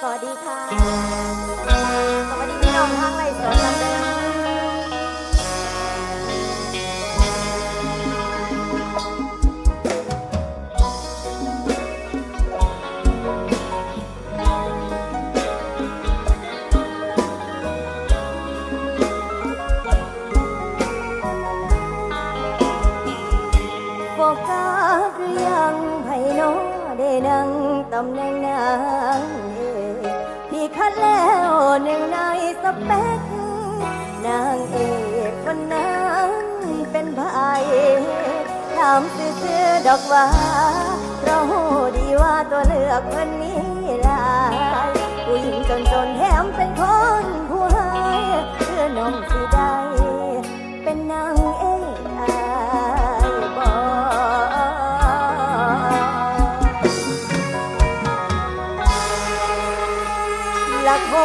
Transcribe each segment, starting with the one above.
สวัสดีค่ะ สวัสดีพี่น้องทางไลฟ์สดกันเด้อโฟกัสหรือยังไพโนได้นั่งตำแหน่งนาง เปคนางเอกคนนั้นเป็นพระเอกถามซื้อดอกว่าเราดีว่าตัวเลือกคนนี้หลายผู้หญิงจนๆแถมเป็นคน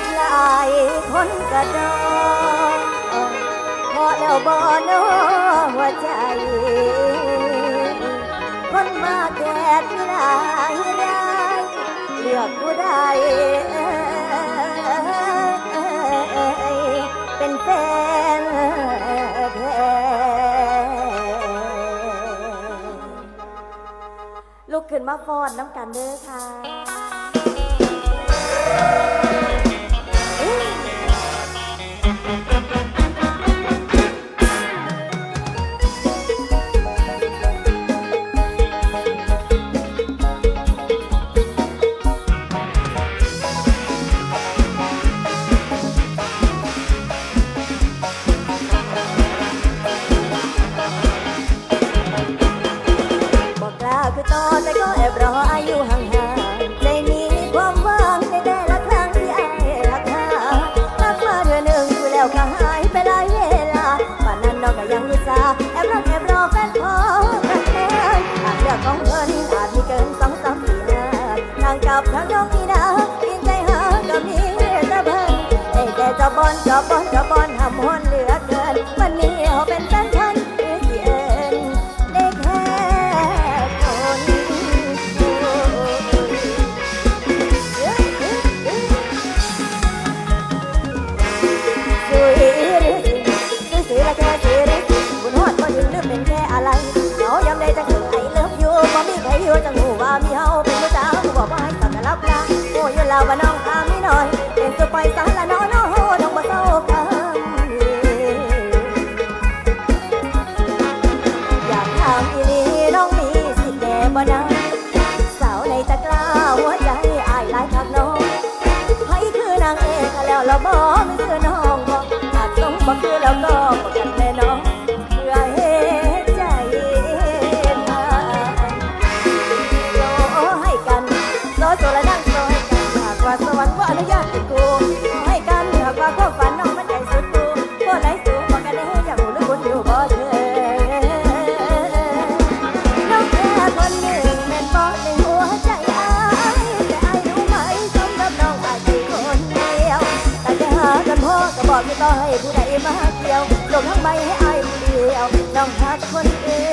บหลายคนกระดองพอแล้วบ่นหัวใจ คนมาแก่ที่หลายรายเลือกผู้ใดเป็นแฟนแท้ลุกขึ้นมาฟอนน้ำกันเด้อค่ะ คือต่อแต่ก็แอบรออายุห่างๆใจมีความหวังในแต่ละครั้งที่ไอ้รักหารักมาเดือนหนึ่งคือแล้วก็หายไปหลายเวลาป่านนั้นน้องก็ยังรู้สาแอบรักแอบรอแฟนพอกันแน่อาจเลือกของเงินอาจมีเกินสองสามปีหน้าทางกลับทางน้องมีนากินใจหาก็มีแต่เพิ่นไอ้แต่จะบอนจะบอนจะบอนห้ามหวนเหลือ อเป็นแค่อะไรเขายำได้จังถึงไอเลิฟอยู่บ่มีใครอยู่จังหูว่ามีเฮาเป็นผู้สาวก็บอกว่าให้ตัดกันรับลาโอ้ยลาว่าน้องพาไม่น้อยเป็นสุไปสารละน้องน้อโหน้องบ่เศร้ากันอยากถามอีนีน้องมีสิแก่บ่นะสาวในตะกร้าหัวใจอายหลายทักน้องให้คือนางเอกแล้วเราบ่ไม่คือน้องบ่หากสมบ่คือแล้วก็บ่กัน โลโซละนั่งโซให้กันหากว่าสวรรค์ว่าอนุญาตให้กูให้กันหากว่าความฝันน้องมันใจสุดกูก็ไหลสูงบ่กันได้อยากรู้หรือคนอยู่บ่เธอน้องแค่คนหนึ่งเป็นเพราะในหัวใจอายแต่อายรู้ไหมสมกับน้องอายเป็นคนเดียวแต่จะหากันพ่อก็บอกไม่ต้องให้ผู้ใดมาเกี่ยวลงทั้งใบให้อายผู้เดียวน้องหักคนอื่น